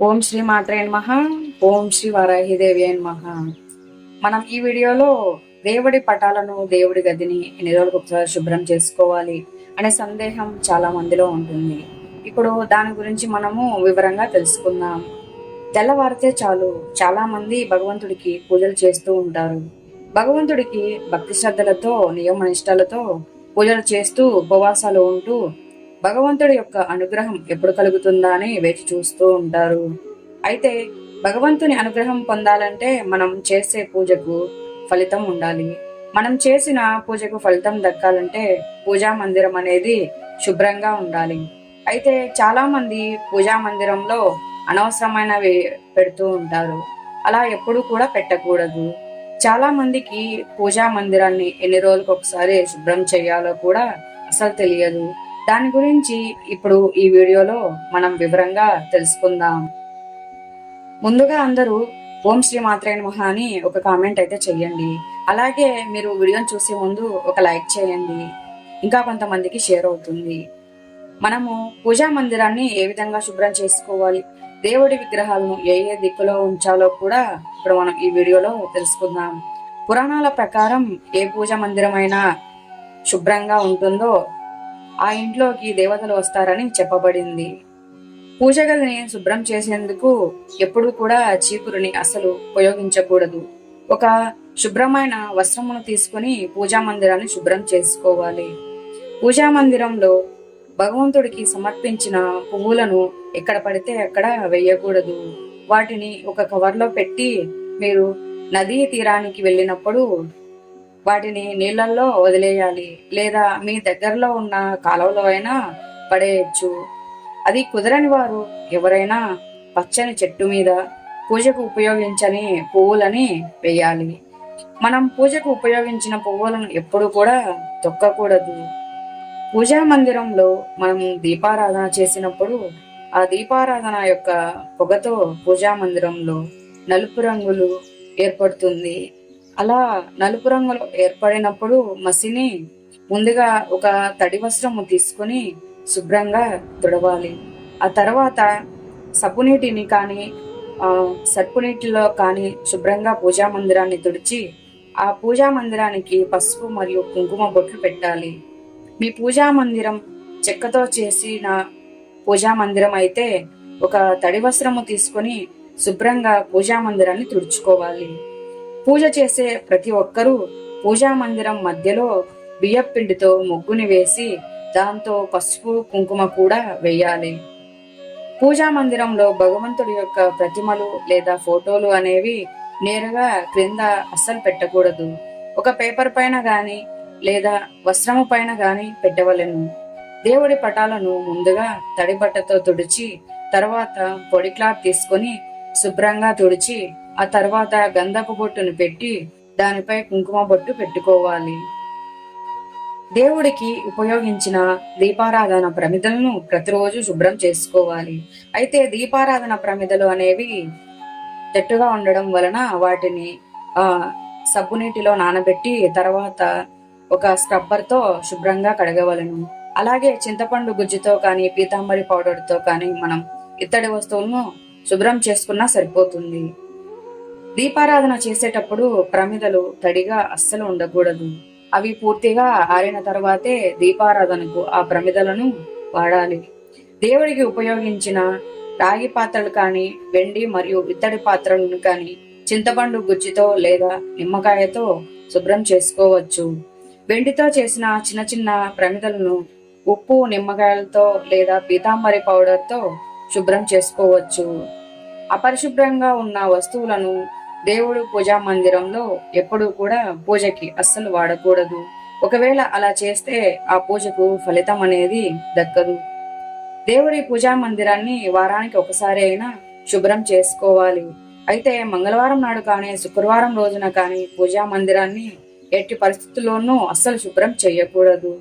ఓం శ్రీ మాత్రే నమః. ఓం శ్రీ వారాహిదేవి నమః. మనం ఈ వీడియోలో దేవుడి పటాలను దేవుడి గదిని ఎన్ని రోజులకు ఒకసారి శుభ్రం చేసుకోవాలి అనే సందేహం చాలా మందిలో ఉంటుంది. ఇప్పుడు దాని గురించి మనము వివరంగా తెలుసుకుందాం. తెల్లవారితే చాలు చాలా మంది భగవంతుడికి పూజలు చేస్తూ ఉంటారు. భగవంతుడికి భక్తి శ్రద్ధలతో నియమ నిష్టలతో పూజలు చేస్తూ ఉపవాసాలు ఉంటూ భగవంతుడి యొక్క అనుగ్రహం ఎప్పుడు కలుగుతుందా అని వేచి చూస్తూ ఉంటారు. అయితే భగవంతుని అనుగ్రహం పొందాలంటే మనం చేసే పూజకు ఫలితం ఉండాలి. మనం చేసిన పూజకు ఫలితం దక్కాలంటే పూజా మందిరం అనేది శుభ్రంగా ఉండాలి. అయితే చాలా మంది పూజా మందిరంలో అనవసరమైనవి పెడుతూ ఉంటారు. అలా ఎప్పుడు కూడా పెట్టకూడదు. చాలా మందికి పూజా మందిరాన్ని ఎన్ని రోజులకు ఒకసారి శుభ్రం చేయాలో కూడా అసలు తెలియదు. దాని గురించి ఇప్పుడు ఈ వీడియోలో మనం వివరంగా తెలుసుకుందాం. ముందుగా అందరూ ఓం శ్రీ మాత్రే మహా అని ఒక కామెంట్ అయితే చెయ్యండి. అలాగే మీరు వీడియోని చూసే ముందు ఒక లైక్ చేయండి. ఇంకా కొంతమందికి షేర్ అవుతుంది. మనము పూజా మందిరాన్ని ఏ విధంగా శుభ్రం చేసుకోవాలి దేవుడి విగ్రహాలను ఏ ఏ దిక్కులో ఉంచాలో కూడా ఇప్పుడు మనం ఈ వీడియోలో తెలుసుకుందాం. పురాణాల ప్రకారం ఏ పూజా మందిరమైనా శుభ్రంగా ఉంటుందో ఆ ఇంట్లోకి దేవతలు వస్తారని చెప్పబడింది. పూజ గదిని శుభ్రం చేసేందుకు ఎప్పుడు కూడా చీపురుని అసలు ఉపయోగించకూడదు. ఒక శుభ్రమైన వస్త్రమును తీసుకుని పూజా మందిరాన్ని శుభ్రం చేసుకోవాలి. పూజా మందిరంలో భగవంతుడికి సమర్పించిన పువ్వులను ఎక్కడ పడితే అక్కడ వేయకూడదు. వాటిని ఒక కవర్లో పెట్టి మీరు నదీ తీరానికి వెళ్ళినప్పుడు వాటిని నీళ్ళల్లో వదిలేయాలి. లేదా మీ దగ్గరలో ఉన్న కాలువలో అయినా పడేయచ్చు. అది కుదరని వారు ఎవరైనా పచ్చని చెట్టు మీద పూజకు ఉపయోగించని పువ్వులని వేయాలి. మనం పూజకు ఉపయోగించిన పువ్వులను ఎప్పుడు కూడా తొక్కకూడదు. పూజా మందిరంలో మనం దీపారాధన చేసినప్పుడు ఆ దీపారాధన యొక్క పొగతో పూజా మందిరంలో నలుపు రంగులు ఏర్పడుతుంది. అలా నలుపు రంగులో ఏర్పడినప్పుడు మసిని ముందుగా ఒక తడి వస్త్రము తీసుకొని శుభ్రంగా తుడవాలి. ఆ తర్వాత సబ్బు నీటిని కానీ సర్పు నీటిలో కానీ శుభ్రంగా పూజా మందిరాన్ని తుడిచి ఆ పూజా మందిరానికి పసుపు మరియు కుంకుమ బొట్లు పెట్టాలి. మీ పూజా మందిరం చెక్కతో చేసిన పూజా మందిరం అయితే ఒక తడి వస్త్రము తీసుకొని శుభ్రంగా పూజా మందిరాన్ని తుడుచుకోవాలి. పూజ చేసే ప్రతి ఒక్కరూ పూజా మందిరం మధ్యలో బియ్యపిండితో ముగ్గుని వేసి దాంతో పసుపు కుంకుమ కూడా వేయాలి. పూజా మందిరంలో భగవంతుడి యొక్క ప్రతిమలు లేదా ఫోటోలు అనేవి నేరుగా క్రింద అస్సలు పెట్టకూడదు. ఒక పేపర్ పైన గాని లేదా వస్త్రము పైన గాని పెట్టవలెను. దేవుడి పటాలను ముందుగా తడిబట్టతో తుడిచి తర్వాత పొడి క్లాత్ తీసుకొని శుభ్రంగా తుడిచి ఆ తర్వాత గంధపు బొట్టును పెట్టి దానిపై కుంకుమ బొట్టు పెట్టుకోవాలి. దేవుడికి ఉపయోగించిన దీపారాధన ప్రమిదలను ప్రతిరోజు శుభ్రం చేసుకోవాలి. అయితే దీపారాధన ప్రమిదలు అనేవి చెట్టుగా ఉండడం వలన వాటిని ఆ సబ్బు నీటిలో నానబెట్టి తర్వాత ఒక స్క్రబ్బర్తో శుభ్రంగా కడగవలను. అలాగే చింతపండు గుజ్జుతో కానీ పీతాంబరి పౌడర్తో కానీ మనం ఇత్తడి వస్తువులను శుభ్రం చేసుకున్నా సరిపోతుంది. దీపారాధన చేసేటప్పుడు ప్రమిదలు తడిగా అస్సలు ఉండకూడదు. అవి పూర్తిగా ఆరిన తర్వాతే దీపారాధనకు ఆ ప్రమిదలను వాడాలి. దేవుడికి ఉపయోగించిన రాగి పాత్రలు కానీ వెండి మరియు ఇత్తడి పాత్రలను కానీ చింతపండు గుజ్జుతో లేదా నిమ్మకాయతో శుభ్రం చేసుకోవచ్చు. వెండితో చేసిన చిన్న చిన్న ప్రమిదలను ఉప్పు నిమ్మకాయలతో లేదా పీతాంబరి పౌడర్తో శుభ్రం చేసుకోవచ్చు. అపరిశుభ్రంగా ఉన్న వస్తువులను దేవుడు పూజా మందిరంలో ఎప్పుడూ కూడా పూజకి అస్సలు వాడకూడదు. ఒకవేళ అలా చేస్తే ఆ పూజకు ఫలితం అనేది దక్కదు. దేవుడి పూజా మందిరాన్ని వారానికి ఒకసారి అయినా శుభ్రం చేసుకోవాలి. అయితే మంగళవారం నాడు కానీ శుక్రవారం రోజున కానీ పూజా మందిరాన్ని ఎట్టి పరిస్థితుల్లోనూ అస్సలు శుభ్రం చేయకూడదు.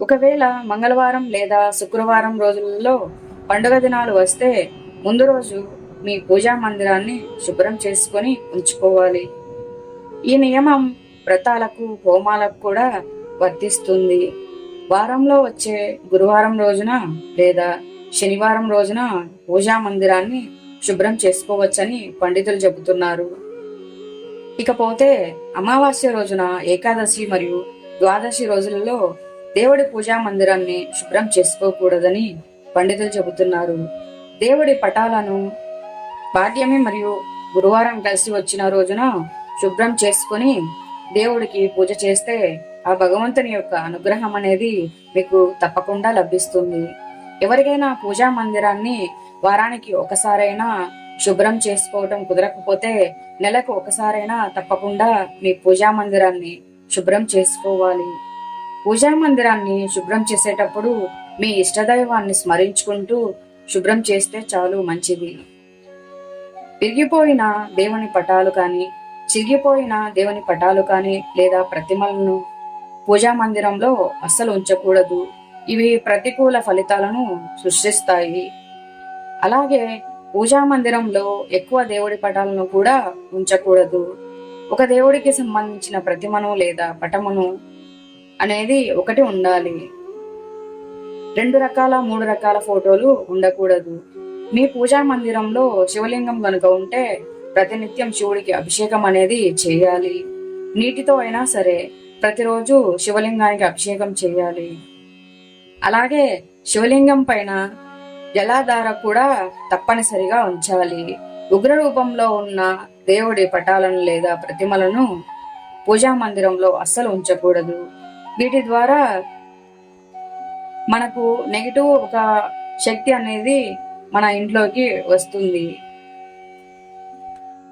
ఒకవేళ మంగళవారం లేదా శుక్రవారం రోజులలో పండుగ దినాలు వస్తే ముందు రోజు మీ పూజా మందిరాన్ని శుభ్రం చేసుకొని ఉంచుకోవాలి. ఈ నియమం వ్రతాలకు హోమాలకు కూడా వర్తిస్తుంది. వారంలో వచ్చే గురువారం రోజున లేదా శనివారం రోజున పూజా మందిరాన్ని శుభ్రం చేసుకోవచ్చని పండితులు చెబుతున్నారు. ఇకపోతే అమావాస్య రోజున ఏకాదశి మరియు ద్వాదశి రోజులలో దేవుడి పూజా మందిరాన్ని శుభ్రం చేసుకోకూడదని పండితులు చెబుతున్నారు. దేవుడి పటాలను పాడ్యమి మరియు గురువారం కలిసి వచ్చిన రోజున శుభ్రం చేసుకుని దేవుడికి పూజ చేస్తే ఆ భగవంతుని యొక్క అనుగ్రహం అనేది మీకు తప్పకుండా లభిస్తుంది. ఎవరికైనా పూజా మందిరాన్ని వారానికి ఒకసారైనా శుభ్రం చేసుకోవటం కుదరకపోతే నెలకు ఒకసారైనా తప్పకుండా మీ పూజా మందిరాన్ని శుభ్రం చేసుకోవాలి. పూజా మందిరాన్ని శుభ్రం చేసేటప్పుడు మీ ఇష్టదైవాన్ని స్మరించుకుంటూ శుభ్రం చేస్తే చాలు మంచిది. విరిగిపోయిన దేవుని పటాలు కానీ చిరిగిపోయిన దేవుని పటాలు కానీ లేదా ప్రతిమలను పూజా మందిరంలో అస్సలు ఉంచకూడదు. ఇవి ప్రతికూల ఫలితాలను సృష్టిస్తాయి. అలాగే పూజా మందిరంలో ఎక్కువ దేవుడి పటాలను కూడా ఉంచకూడదు. ఒక దేవుడికి సంబంధించిన ప్రతిమను లేదా పటమును అనేది ఒకటి ఉండాలి. రెండు రకాల మూడు రకాల ఫోటోలు ఉండకూడదు. మీ పూజా మందిరంలో శివలింగం కనుక ఉంటే ప్రతినిత్యం శివుడికి అభిషేకం అనేది చేయాలి. నీటితో అయినా సరే ప్రతిరోజు శివలింగానికి అభిషేకం చేయాలి. అలాగే శివలింగం పైన జలాధార కూడా తప్పనిసరిగా ఉంచాలి. ఉగ్ర రూపంలో ఉన్న దేవుడి పటాలను లేదా ప్రతిమలను పూజా మందిరంలో అస్సలు ఉంచకూడదు. వీటి ద్వారా మనకు నెగిటివ్ ఒక శక్తి అనేది మన ఇంట్లోకి వస్తుంది.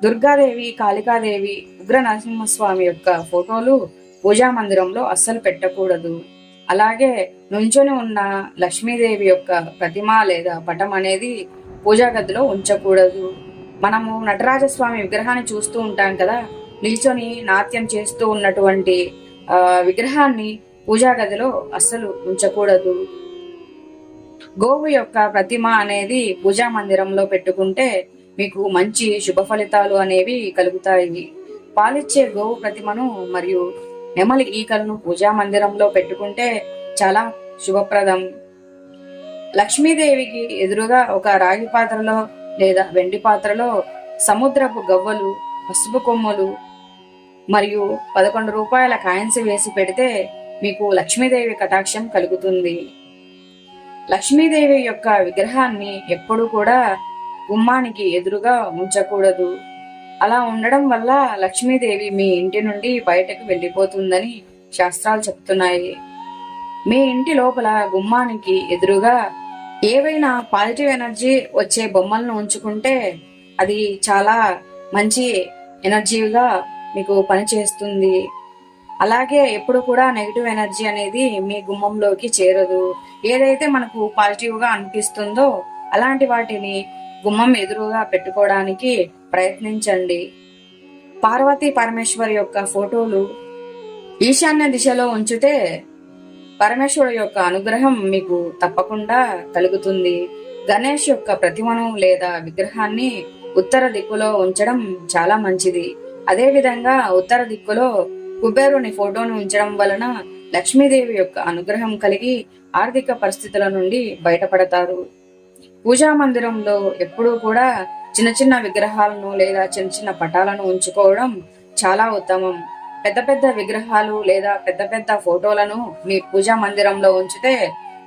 దుర్గాదేవి కాళికాదేవి ఉగ్ర నరసింహస్వామి యొక్క ఫోటోలు పూజా మందిరంలో అస్సలు పెట్టకూడదు. అలాగే నుంచొని ఉన్న లక్ష్మీదేవి యొక్క ప్రతిమ లేదా పటం అనేది పూజా గదిలో ఉంచకూడదు. మనము నటరాజస్వామి విగ్రహాన్ని చూస్తూ ఉంటాం కదా నిల్చొని నాట్యం చేస్తూ ఉన్నటువంటి విగ్రహాన్ని పూజా గదిలో అస్సలు ఉంచకూడదు. గోవు యొక్క ప్రతిమ అనేది పూజా మందిరంలో పెట్టుకుంటే మీకు మంచి శుభ ఫలితాలు అనేవి కలుగుతాయి. పాలిచ్చే గోవు ప్రతిమను మరియు నెమలి ఈకలను పూజా మందిరంలో పెట్టుకుంటే చాలా శుభప్రదం. లక్ష్మీదేవికి ఎదురుగా ఒక రాగి పాత్రలో లేదా వెండి పాత్రలో సముద్రపు గవ్వలు పసుపు కొమ్మలు మరియు పదకొండు రూపాయల కాయిన్స్ వేసి పెడితే మీకు లక్ష్మీదేవి కటాక్షం కలుగుతుంది. లక్ష్మీదేవి యొక్క విగ్రహాన్ని ఎప్పుడు కూడా గుమ్మానికి ఎదురుగా ఉంచకూడదు. అలా ఉండడం వల్ల లక్ష్మీదేవి మీ ఇంటి నుండి బయటకు వెళ్ళిపోతుందని శాస్త్రాలు చెప్తున్నాయి. మీ ఇంటి లోపల గుమ్మానికి ఎదురుగా ఏవైనా పాజిటివ్ ఎనర్జీ వచ్చే బొమ్మలను ఉంచుకుంటే అది చాలా మంచి ఎనర్జీగా మీకు పనిచేస్తుంది. అలాగే ఎప్పుడు కూడా నెగిటివ్ ఎనర్జీ అనేది మీ గుమ్మంలోకి చేరదు. ఏదైతే మనకు పాజిటివ్గా అనిపిస్తుందో అలాంటి వాటిని గుమ్మం ఎదురుగా పెట్టుకోవడానికి ప్రయత్నించండి. పార్వతీ పరమేశ్వర్ యొక్క ఫోటోలు ఈశాన్య దిశలో ఉంచితే పరమేశ్వరు యొక్క అనుగ్రహం మీకు తప్పకుండా కలుగుతుంది. గణేష్ యొక్క ప్రతిమను లేదా విగ్రహాన్ని ఉత్తర దిక్కులో ఉంచడం చాలా మంచిది. అదేవిధంగా ఉత్తర దిక్కులో కుబేరుని ఫోటోను ఉంచడం వలన లక్ష్మీదేవి యొక్క అనుగ్రహం కలిగి ఆర్థిక పరిస్థితుల నుండి బయటపడతారు. పూజా మందిరంలో ఎప్పుడూ కూడా చిన్న చిన్న విగ్రహాలను లేదా చిన్న చిన్న పటాలను ఉంచుకోవడం చాలా ఉత్తమం. పెద్ద పెద్ద విగ్రహాలు లేదా పెద్ద పెద్ద ఫోటోలను మీ పూజా మందిరంలో ఉంచితే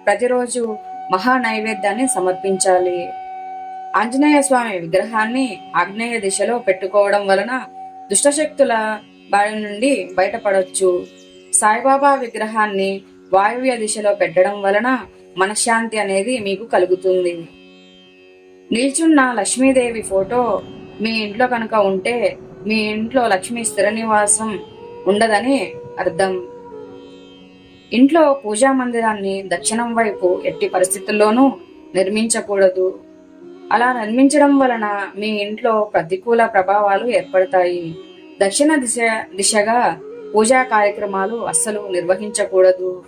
ప్రతిరోజు మహా నైవేద్యాన్ని సమర్పించాలి. ఆంజనేయ స్వామి విగ్రహాన్ని ఆగ్నేయ దిశలో పెట్టుకోవడం వలన దుష్టశక్తుల బారి నుండి బయటపడవచ్చు సాయిబాబా విగ్రహాన్ని వాయువ్య దిశలో పెట్టడం వలన మనశ్శాంతి అనేది మీకు కలుగుతుంది. నిల్చున్న లక్ష్మీదేవి ఫోటో మీ ఇంట్లో కనుక ఉంటే మీ ఇంట్లో లక్ష్మీ స్థిర నివాసం ఉండదని అర్థం. ఇంట్లో పూజా మందిరాన్ని దక్షిణం వైపు ఎట్టి పరిస్థితుల్లోనూ నిర్మించకూడదు. అలా నిర్మించడం వలన మీ ఇంట్లో ప్రతికూల ప్రభావాలు ఏర్పడతాయి. దక్షిణ దిశ దిశగా పూజా కార్యక్రమాలు అస్సలు నిర్వహించకూడదు.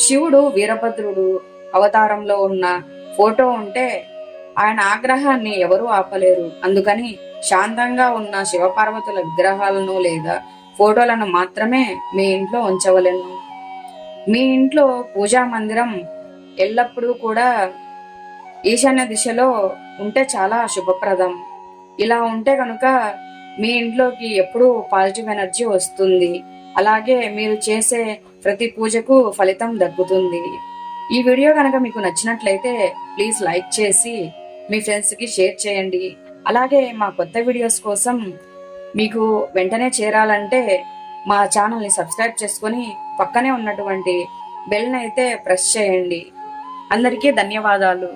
శివుడు వీరభద్రుడు అవతారంలో ఉన్న ఫోటో ఉంటే ఆయన ఆగ్రహాన్ని ఎవరూ ఆపలేరు. అందుకని శాంతంగా ఉన్న శివపార్వతుల విగ్రహాలను లేదా ఫోటోలను మాత్రమే మీ ఇంట్లో ఉంచవలెను. మీ ఇంట్లో పూజా మందిరం ఎల్లప్పుడూ కూడా ఈశాన్య దిశలో ఉంటే చాలా శుభప్రదం. ఇలా ఉంటే కనుక మీ ఇంట్లోకి ఎప్పుడూ పాజిటివ్ ఎనర్జీ వస్తుంది. అలాగే మీరు చేసే ప్రతి పూజకు ఫలితం దక్కుతుంది. ఈ వీడియో కనుక మీకు నచ్చినట్లయితే ప్లీజ్ లైక్ చేసి మీ ఫ్రెండ్స్కి షేర్ చేయండి. అలాగే మా కొత్త వీడియోస్ కోసం మీకు వెంటనే చేరాలంటే మా ఛానల్ని సబ్స్క్రైబ్ చేసుకొని పక్కనే ఉన్నటువంటి బెల్ని అయితే ప్రెస్ చేయండి. అందరికీ ధన్యవాదాలు.